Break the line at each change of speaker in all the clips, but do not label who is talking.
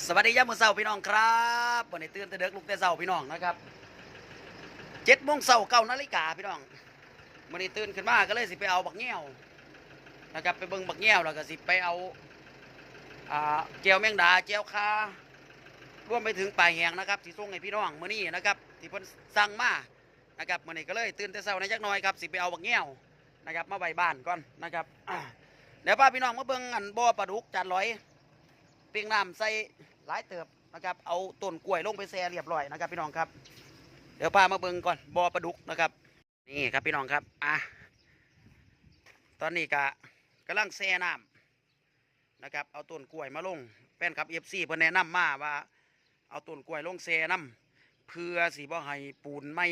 สวัสดียามมื้อเช้าพี่น้องครับวันนี้ตื่นแต่เด็กลุกแต่เช้าพี่น้องนะครับเจ็ดโมงเช้าเก้านาฬิกาพี่น้องวันนี้ตื่นขึ้นมาก็เลยสิไปเอาบักเงี้ยวนะครับไปเบิ่งบักเงี้ยวแล้วก็สิไปเอาเจียวแมงดาเจียวคารวมไปถึงปลาแหงนะครับที่ส่งให้พี่น้องมื้อนี้นะครับที่เพิ่นสั่งมานะครับมื้อนี้ก็เลยตื่นแต่เช้าในจักหน่อยครับสิไปเอาบักเงี้ยวนะครับมาไว้บ้านก่อนนะครับเดี๋ยวพาพี่น้องมาเบิ่งอันบ่อปลาดุกจานร้อย เปียงน้ำใส่หลายเติบนะครับ เอาต้นกล้วยลงไปแช่เรียบร้อยนะครับ พี่น้องครับ เดี๋ยวพามาเบิ่งก่อนบ่อปลาดุกนะครับ นี่ครับพี่น้องครับอะตอนนี้กะกำลังแช่น้ำนะครับ เอาต้นกล้วยมาลงแฟนครับเอฟซีเพิ่นแนะนำมาว่า เอาต้นกล้วยลงแช่น้ำเพื่อสีบ่ให้ปูนไม่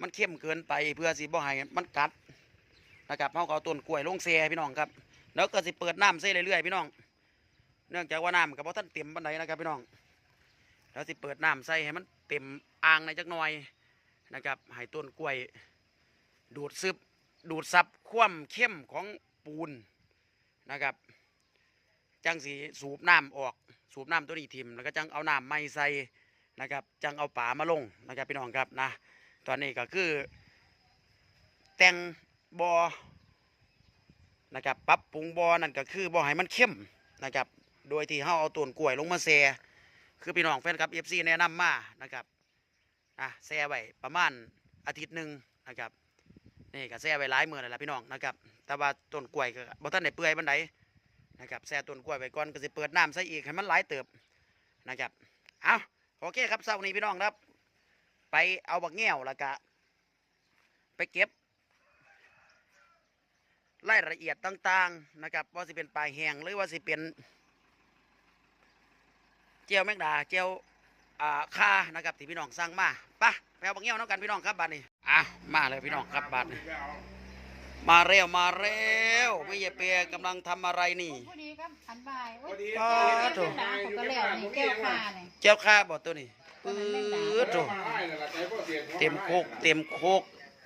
มันเข้มเกินไปเพื่อสีบ่ให้มันกัดนะครับเขาเอาต้นกล้วยลงแช่พี่น้องครับ แล้วก็สิเปิดน้ำใส่เรื่อยๆพี่น้อง เนื่องจากว่าน้ำกับพท่านเต็มบันไดนะครับพี่น้องแล้วสิเปิดน้ำใส่ให้มันเต็มอ่างในจักหน่อยนะครับให้ต้นกล้วย ดูดซึบดูดซับความเข้มของปูนนะครับ จังสีสูบน้ำออกสูบน้ำตัวนี้ทิมแล้วก็จังเอาน้ำไม่ใส่นะครับ จังเอาป่ามาลงนะครับพี่น้องครับนะตอนนี้ก็คือ แต่งบอนะครับปรับปรุงบอนั่นก็คือบ่ให้มันเข้มนะครับ โดยที่เฮาเอาต้นกล้วยลงมาแซ่คือพี่น้องแฟนครับ FC แนะนำมานะครับอะแซ่ไว้ประมาณอาทิตย์หนึ่งนะครับนี่ก็แซ่ไว้หลายมื้อแล้วล่ะพี่น้องนะครับแต่ว่าต้นกล้วยก็บ่ทันได้เปื่อยปานใดนะครับแซ่ต้นกล้วยไว้ก่อนก็สิเปิดน้ำใส่อีกให้มันหลายเติบนะครับเอาโอเคครับเช้านี้พี่น้องครับ ไปเอาบักแง้วแล้วก็ไปเก็บรายละเอียดต่างๆนะครับว่าสิเป็นปลายแหงหรือว่าสิเป็น เจียวแมงดาเจียวอ่าคานะครับที่พี่น้องสั่งมาไปะไปเอาบางเงี้ยวน้องกันพี่น้องครับบัดนี้อะมาเลยพี่น้องครับบัดนี้มาเร็วมาเร็วไม่เยเปียกำลังทำอะไรนี่
พอดีครับอันบ่ายโอ้ย
อ๋อ
เจ้าหนาผมก็แล้วนี่แก้วฟ้านี่
เจียวคาบ่ตัวนี้ปื๊ดโถเต็มโคกเต็มโคก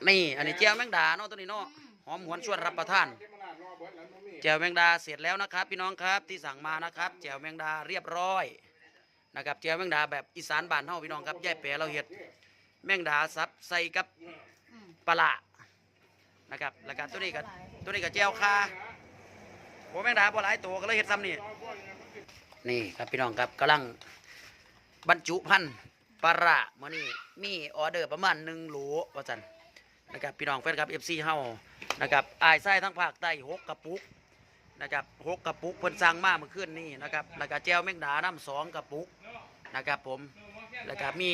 นี่ อันนี้เจียวแมงดาเนาะตัวนี้เนาะหอมหวนชวนรับประทานแจ่วแมงดาเสร็จแล้วนะครับ พี่น้องครับที่สั่งมานะครับแจ่วแมงดาเรียบร้อย นะครับแจ่วแมงดาแบบอีสานบ้านเฮาพี่น้องครับยายแปรเราเฮ็ดแมงดาซับใส่กับปลานะครับแล้วก็ตัวนี้ก็ตัวนี้ก็แจ่วคาโอ้แมงดาบ่หลายตัวก็เลยเฮ็ดซ้ำนี่นี่ครับพี่น้องครับกำลังบรรจุพันธุ์ปลาร้ามื้อนี้มีออเดอร์ประมาณ1โหลว่าซั่นนะครับพี่น้องแฟนครับ FC เฮานะครับอายไส้ทั้งภาคใต้หกกระปุกนะครับหกกระปุกเพิ่นสั่งมาเมื่อคืนนี้นะครับแล้วก็แจวแมงดาน้ำสองกระปุก นะครับผมแล้วก็มี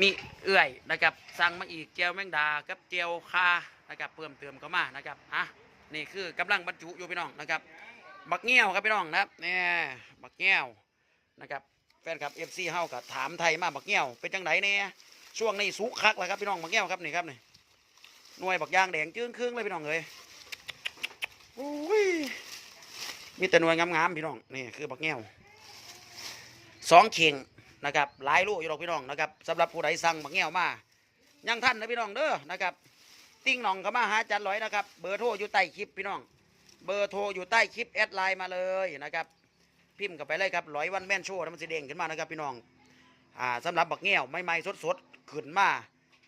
มีเอื่อยนะครับสั่งมาอีกแจวแมงดากับแจวคานะครับเพิ่มเติมเข้ามานะครับอะนี่คือกำลังบรรจุอยู่พี่น้องนะครับ บักเงี้ยวครับพี่น้องนะครับเนี่ยบักเงี้ยวนะครับแฟนครับเอฟซีเฮากับถามไทยมาบักเงี้ยวเป็นจังไดเนี่ยช่วงนี้สุกคักแล้วครับพี่น้องบักเงี้ยวครับนี่ครับนี่หน่วยบักยางแดงจึ้งครึ่งเลยพี่น้องเอ้ยโอ้ยมีแต่หน่วยงามๆพี่น้องนี่คือบักแง้ว สองเข่งนะครับหลายลูกอยู่หรอกพี่น้องนะครับสำหรับผู้ใดสั่งบักแง้วมายังท่านนะพี่น้องเด้อนะครับ ติ้งหน่องเข้ามาหาจันร้อยนะครับ เบอร์โทรอยู่ใต้คลิปพี่น้อง เบอร์โทรอยู่ใต้คลิปแอดไลน์มาเลยนะครับพิมพ์กันไปเลยครับร้อยวันแม่นโชว์มันจะเด้งขึ้นมานะครับพี่น้องอ่าสำหรับบักแง้วไม่ไม่สดๆขึ้นมา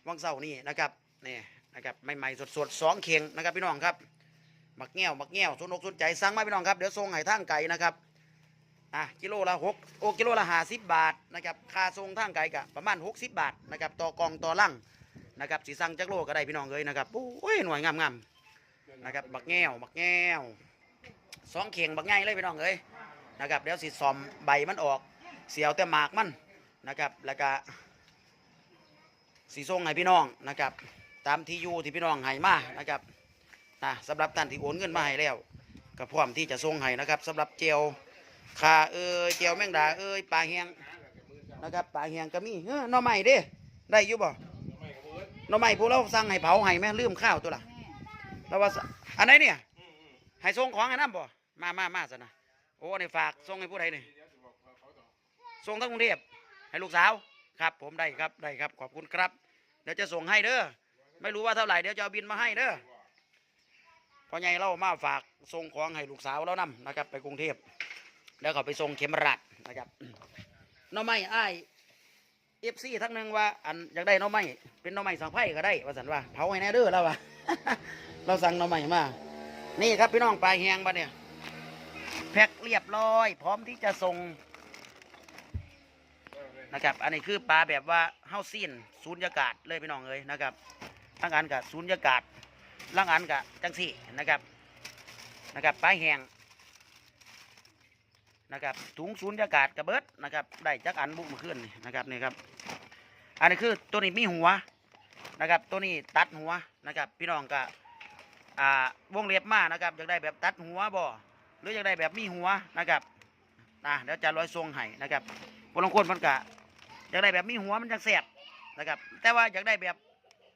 วังเสานี่นะครับนี่นะครับไม่ไม่สดๆสองเข่งนะครับพี่น้องครับมักแง่วมักแง่วสนอกสนใจสั่งมาพี่น้องครับเดี๋ยวส่งให้ทางไก่นะครับ อะกิโลละหกโอกิโลละห้าสิบบาทนะครับค่าส่งทางไก่กะประมาณหกสิบบาทนะครับต่อกองต่อลังนะครับสีสั่งจักโลก็ได้พี่น้องเลยนะครับโอ้ยหน่วยงามๆนะครับบักแง่วบักแง่วสองเข่งบักง่ายเลยพี่น้องเลยนะครับเดี๋ยวสิซอมใบมันออก เสียวแต่หมากมันนะครับแล้วก็สีส่งให้พี่น้องนะครับ ตามที่อยู่ที่พี่น้องให้มานะครับนะสำหรับท่านที่โอนเงินมาให้แล้วก็พร้อมที่จะส่งให้นะครับสำหรับเจีย วคาเอ้ยเจียวแมงดาเอ้ยปลาแหงนะครับปลาแหงก็มีเฮ้อหน่อไม้เด้ได้อยู่บ่หน่อไม้พวกเราสั่งให้เผาให้แม่ลืมข้าวตัวละ
แม่
แล้วว่าอันไหนเนี่ยให้ส่งของให้น้ำบ่มามามาซะนะโอ้ในฝากส่งให้ผู้ใดนี่ส่งทั้งกรุงเทพให้ลูกสาวครับ ผมได้ครับได้ครับขอบคุณครับเดี๋ยวจะส่งให้เด้อไม่รู้ว่าเท่าไหร่เดี๋ยวจะเอาบินมาให้เด้อพอใหญ่เรามาฝากส่งของให้ลูกสาวเรานำนะครับ ไปกรุงเทพ แล้วก็ไปส่งเข็มรัดนะครับน้อไม้อ้เอฟซีทั้งหนึ่งว่าอันอยากได้น้อไม้เป็นน้อไม้สังไพ่ก็ได้ว่าสันว่าเผาให้แน่เด้อแล้ววะเราสั่งน้อไม้มานี่ครับพี่น้องปลายแหงบัดเนี่ยแพ็คเรียบร้อย พร้อมที่จะส่งนะครับ อันนี้คือปลาแบบว่าเฮาซีนศูนยากาศเลยพี่น้องเอ้ยนะครับทั้งอันกับศูนยากาศล่างอันกับจังสี่นะครับนะครับปลาแหง นะครับถุงศูนยากาศกระเบิดนะครับได้จักอันบุกมาขึ้นนะครับนี่ครับอันนี้คือตัวนี้มีหัวนะครับ ตัวนี้ตัดหัวนะครับ พี่น้องก็อ่าวงเล็บมานะครับอยากได้แบบตัดหัวบ่หรืออยากได้แบบมีหัวนะครับนะเดี๋ยวจะร้อยทรงให้นะครับบางคนมันก็อยากได้แบบมีหัวมันจังแสบนะครับ แต่ว่าอยากได้แบบ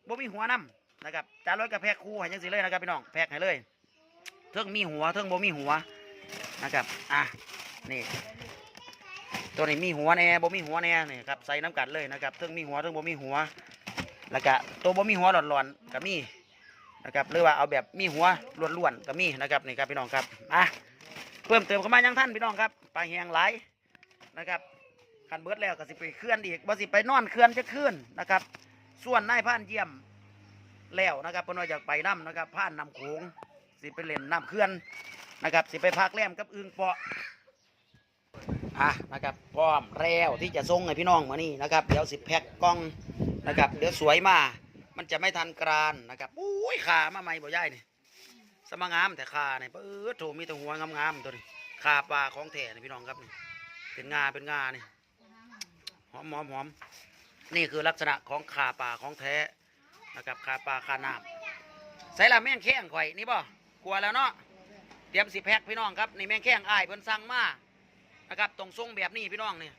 บ่มีหัวนํนะครับจะร้อยกับแพกคู่ให้จังสิเลยนะครับพี่น้องแพกให้เลยเทิงมีหัวเทิงบ่มีหัวนะครับอะ นี่ ตัวนี้มีหัวแน่บ่มีหัวแน่นี่ครับใส่น้ำกัดเลยนะครับทั้งมีหัวทั้งบ่มีหัวแล้วก็ตัวบ่มีหัวหลอนๆก็มีนะครับหรือว่าเอาแบบมีหัวล้วนๆก็มีนะครับนี่ครับพี่น้องครับอะเพิ่มเติมเข้ามายังท่านพี่น้องครับปลาแหงหลายนะครับคันเบิดแล้วก็สิไปเคลื่อนอีกบ่สิไปนอนเคลื่อนจะขึ้นนะครับ ส่วนนายพานเยี่ยมแล้วนะครับเพิ่นว่าอยากไปน้ำนะครับผ่านน้ำโขงสิไปเล่นน้ำเคลื่อนนะครับ สิไปพักแรมกับอึงเปาะ อะนะครับพร้อมแล้วที่จะส่งให้พี่น้องมานี่นะครับเดี๋ยวสิแพ็คกล้องนะครับ เดี๋ยวสวยมา มันจะไม่ทันกรานนะครับอุ้ยขามาใหม่บ่ย่ายนี่สมางามแต่ขาเนี่ยเออโถมีแต่หัวงามๆตัวนี้ขาปลาของแท้นี่พี่น้องครับเป็นงาเป็นงานี่หอมหอมหอมนี่คือลักษณะของขาปลาของแท้นะครับขาปลาขาน้ำใส่ละแม่งแข้งข่อยนี่บ่กลัวแล้วเนาะเตรียมสิแพ็คพี่น้องครับนี่แม่งแข้งอ้ายเพิ่นสั่งมา นะครับตรงทรงแบบนี้พี่น้องเนี่ย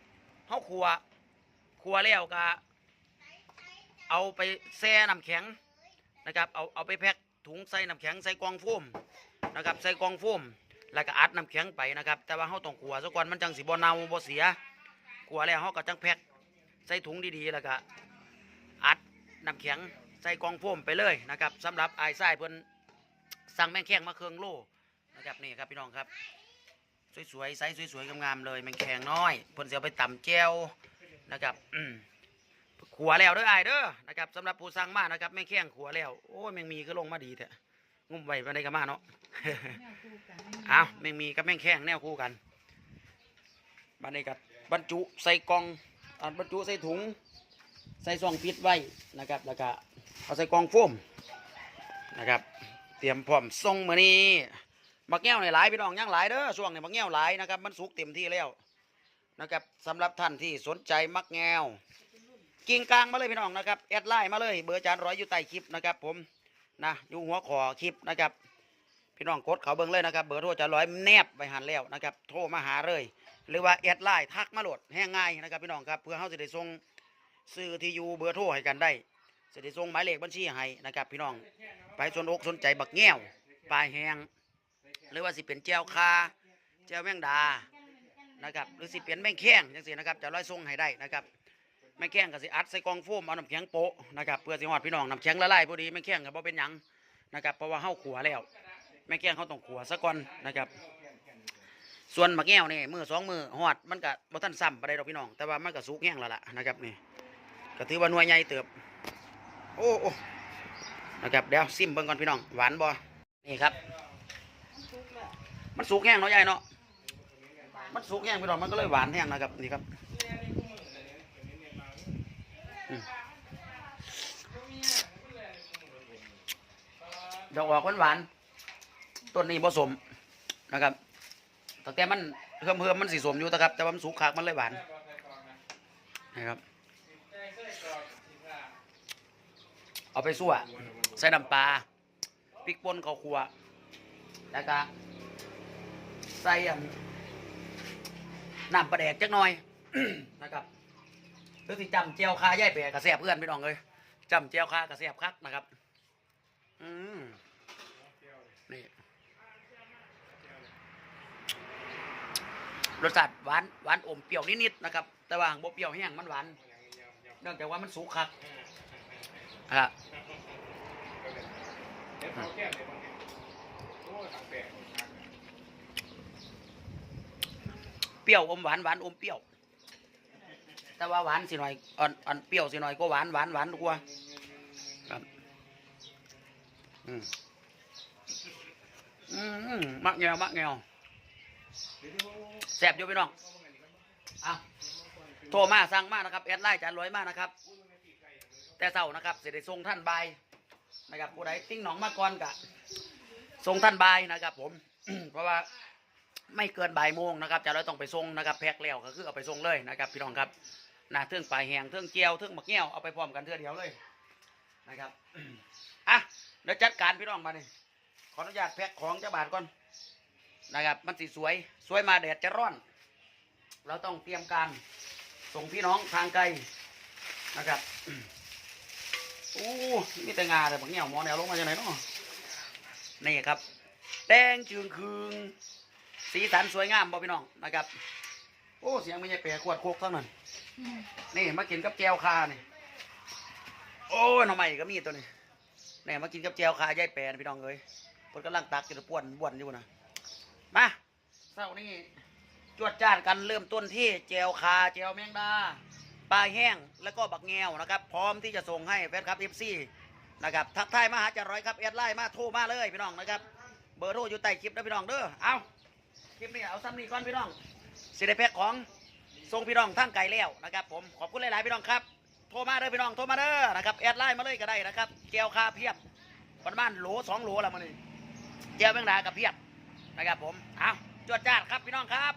เขาขัวขัวแล้วก็เอาไปแช่น้ำแข็งนะครับเอาเอาไปแพ็คถุงใส่น้ำแข็งใส่กล่องโฟมนะครับใส่กล่องโฟมแล้วก็อัดน้ำแข็งไปนะครับ แต่ว่าเขาต้องขัวซะก่อนมันจังสิบ่เน่าบ่เสียขัวแล้วเขาก็จังแพ็คใส่ถุงดีๆแล้วก็อัดน้ำแข็งใส่กล่องโฟมไปเลยนะครับสำหรับไอ้ไส้เพิ่นสั่งแมงแข้งมาเครื่องโลนะครับนี่ครับพี่น้องครับ สวยๆไซส์สวยๆงามๆเลยแมงแข็งน้อยเพิ่นสิเอาไปต่ำแจวนะครับขัวแล้วเด้อไอ้เด้อนะครับสำหรับผู้สั่งมานะครับแมงแข็งขัวแล้วโอ้ยแมงมีก็ลงมาดีแท้งุ่มไว้ปานใดก็มาเนาะเอาแมงมีกับแมงแข็งแนวคู่กันบันนี้กับบรรจุใส่กล่องอันบรรจุใส่ถุง ใส่ซองปิดไว้นะครับ แล้วก็เอาใส่กล่องโฟมนะครับ เตรียมพร้อมส่งมือนี้ บักแง้วในหลายพี่น้องยังหลายเด้อช่วงนี้บักแง้วหลายนะครับ มันสุกเต็มที่แล้วนะครับสำหรับท่านที่สนใจมักแง้วกิ่งกลางมาเลยพี่น้องนะครับแอดไลน์มาเลยเบอร์จารย์ร้อยอยู่ใต้คลิปนะครับ ผมนะอยู่หัวขอคลิปนะครับ พี่น้องกดเขาเบิ่งเลยนะครับ เบอร์โทรจารย์ร้อยแนบไปหันแล้วนะครับ โทรมาหาเลย หรือว่าแอดไลน์ทักมาโหลดแห้งง่ายนะครับ พี่น้องครับเพื่อเขาจะได้ส่งซื้อที่อยู่เบอร์โทรให้กันได้จะได้ส่งหมายเลขบัญชีให้นะครับ พี่น้องไปสนอกสนใจบักแง้วปลายแห้ง หรือว่าสิเป็นแจวคาแจวแมงดานะครับหรือสิเป็นแมงแข้งจังซี่นะครับจะร้อยทรงให้ได้นะครับแมงแข้งก็สิอัดใส่กองโฟมเอาน้ำแข็งโปะนะครับเพื่อสิฮอดพี่น้องน้ำแข็งละลายพอดีแมงแข้งก็บ่เป็นหยังนะครับเพราะว่าเฮาขัวแล้วแมงแข้งเขาต้องขัวซะก่อนนะครับ ส่วนมะแก้วนี่มือสองมือฮอดมันก็บ่ทันซ้ำปานใดอกพี่น้อง แต่ว่ามันก็สุกแห้งแล้วล่ะนะครับนี่ก็ถือว่าหน่วยใหญ่เติบโอ้โอ้นะครับเดี๋ยวซิมเบิ่งก่อนพี่น้องหวานบ่นี่ครับ มันสุกแห้งเนาะยายเนาะมันสุกแห้งไปหน่อยมันก็เลยหวานแห้งนะครับนี่ครับดอกออกหวานหวานต้นนี้ผสมนะครับตั้งแต่มันเพิ่มเพิ่มมันสีสมอยู่นะครับ แต่ว่ามันสุกคักมันเลยหวานนะครับ เอาไปซั่วใส่น้ำปลาพริกป่นข้าวคั่วแล้วก็ ใส่นน้ำปลาแดกจักหน่อย นะครับหรือที่จำเจียวคาย่ายแปะกระแสบเพื่อนพี่น้องเลยจำเจียวคากระแสบคักนะครับ อืมนี่รสชาติหวานหวานอมเปรี้ยวนิดๆนะครับ แต่ว่าบ่เปรี้ยวแห้งมันหวานเนื่องจากว่ามันสุกคักครับ
เดี๋ยวเขาแก้มเลยบางทีโอ้ยถังแตก
เปรี้ยวอมหวานหวานอมเปรี้ยว แต่ว่าหวานสิหน่อยอ่อนอ่อนเปรี้ยวสิหน่อยก็หวานหวานหวานกว่าครับอืมอืมมักแงวมักแงวแซ่บอยู่พี่น้องอะโทรมาสั่งมานะครับแอดไลน์จานร้อยมากนะครับ แต่เศร้านะครับเสด็จทรงท่านบายนะครับผู้ใดติ้งหนองมาก่อนกะทรงท่านบายนะครับ ผม เพราะว่า ไม่เกินบ่ายโมงนะครับจะเราต้องไปทรงนะครับแพ็คแล้วก็คือเอาไปทรงเลยนะครับ พี่น้องครับนะเทื่องปลายแหงเทื่องเจียวเทื่องมะเงี้ยวเอาไปพร้อมกันเทื่อเดียวเลยนะครับอะเดี๋ยวจัดการพี่น้องมาเนี่ยขออนุญาตแพ็คของเจ้าบาทก่อนนะครับ มันสีสวยสวยมาแดดจะร้อน เราต้องเตรียมการส่งพี่น้องทางไกลนะครับโอ้มีแต่งาเลยบางเงี้ยวหมอแนวลงมาจากไหนเนาะนี่ครับ แดงจึงคืง สีสันสวยงามบ่พี่น้องนะครับ โอ้เสียงไม่ใช่เปียขวดโคกเท่านั้นนี่มากินกับแจวคานี่โอ้หน่อไม้ก็มีตัวนี้นี่มากินกับแจวคายายแปรพี่น้องเอ้ยคนกำลังตักกินป้วนบ้วนอยู่นะมาเช้านี้จวดจ้านกันเริ่มต้นที่แจวคาแจวแมงดาปลาแห้งแล้วก็บักแงวนะครับ พร้อมที่จะส่งให้แฟนคลับเอฟซีนะครับทักทายมาหาจาร้อยครับแอดไลน์มาโทรมาเลยพี่น้องนะครับ เบอร์โทรอยู่ใต้คลิปนะพี่น้องเด้อเอา ลิปนี้เอาซ้ำนี่ก่อนพี่น้องสิได้แพ็คของส่งพี่น้องทั้งไกลแล้วนะครับผมขอบคุณหลายๆพี่น้องครับโทรมาเด้อพี่น้องโทรมาเด้อนะครับแอดไลน์มาเลยก็ได้นะครับเจลคาเพียบประมาณโหลสองโหลละมันนี่เจลแมงดากับเพียบนะครับผมเอาจวดจ้าดครับพี่น้องครับ